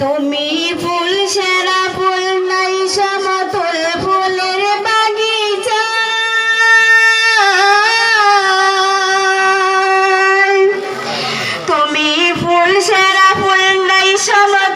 তুমি ফুল সেরা ফুল নাই সমতল ফুলের বাগিচা। তুমি ফুল সেরা ফুল নাই সমতল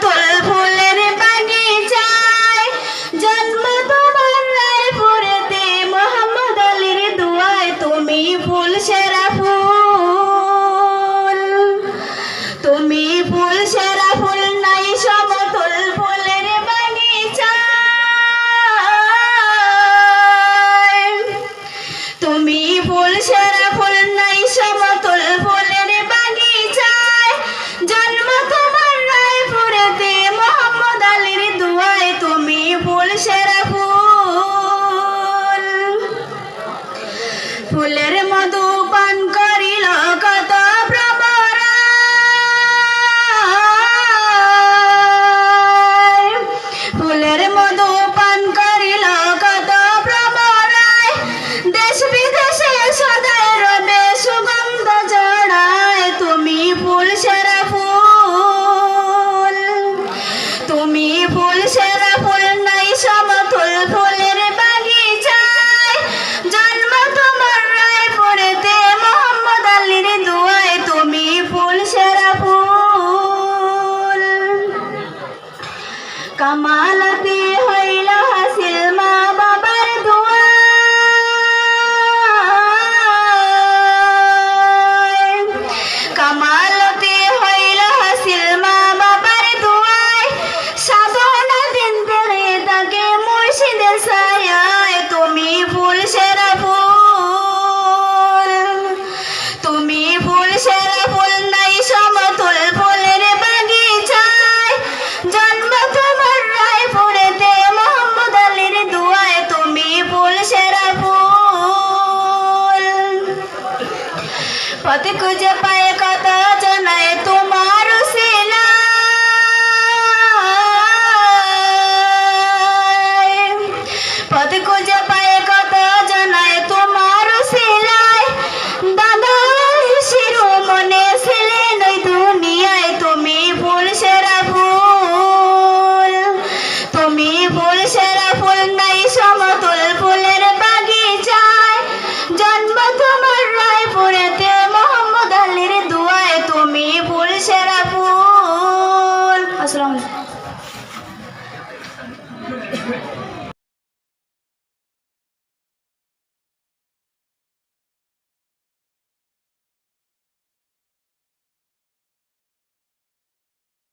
我谢 পথ খুঁজে পায় কত জনায় তোমার পথ খুঁজে পায়